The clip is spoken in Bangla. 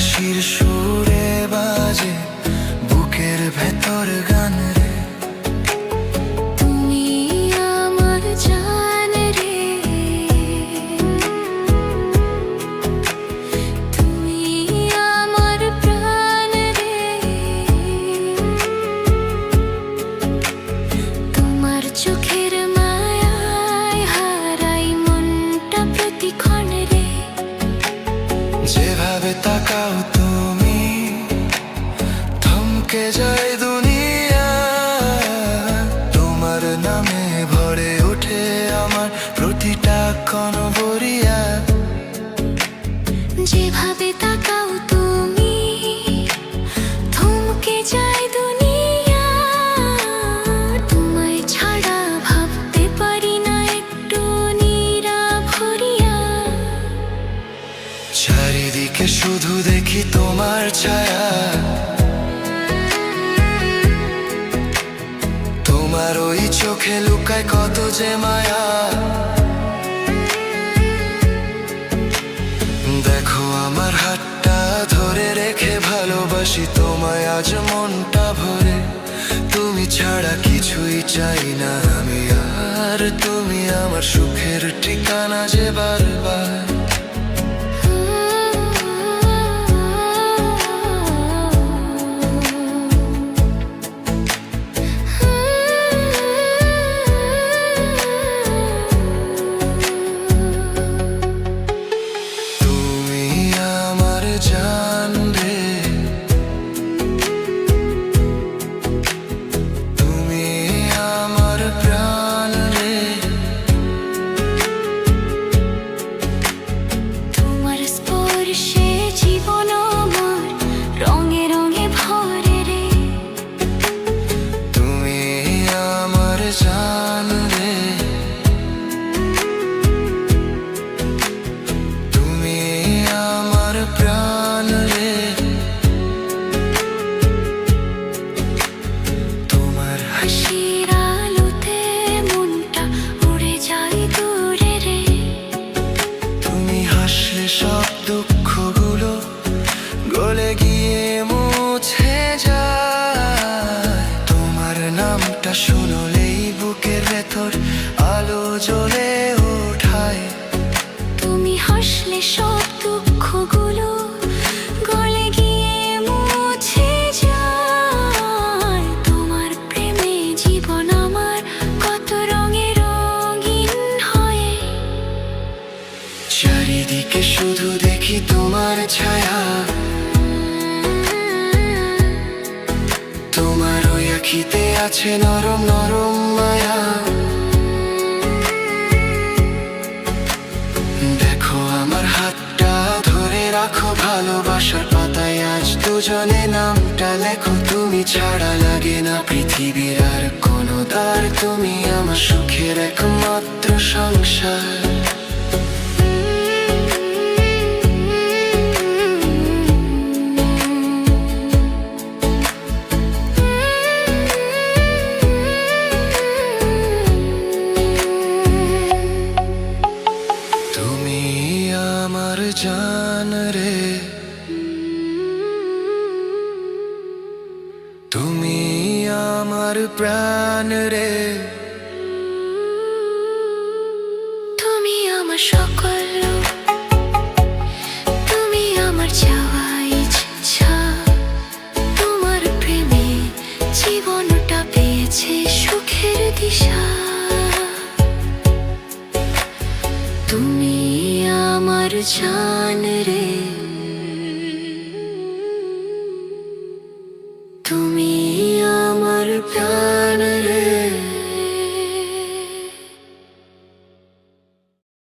হাসির সুর যেভাবে তাকাও তুমি থমকে যায় দুনিয়া। তোমার নামে ভরে ওঠে আমার প্রতিটা কনবরিয়া চারিদিকে শুধু দেখি তোমার ছায়া। তোমার ওই চোখে লুকায় কত যে মায়া। দেখো আমার হাতটা ধরে রেখে ভালোবাসি তোমায়, আজ মনটা ভরে। তুমি ছাড়া কিছুই চাই না আমি, আর তুমি আমার সুখের ঠিকানা যে বারবার। দুঃখগুলো মুছে তোমার জীবন আমার কত রঙে রঙিন হয়ে। চারিদিকে শুধু দেখি তোমার ছায়া। তোমার ওই আছে নরম নরম ভালোবাসার পাতায় আজ দুজনে নামটা লেখো। তুমি ছাড়া লাগে না পৃথিবীর আর কোনো দ্বার। তুমি আমার সুখের একমাত্র সংসার। তুমি তুমি আমার প্রাণ রে। তুমি আমার সকল তুমি আমার চাওয়া ইচ্ছা। তোমার প্রেমে জীবনটা পেয়েছে সুখের দিশা। তুমি আমার জান তুমি আমার প্রাণ।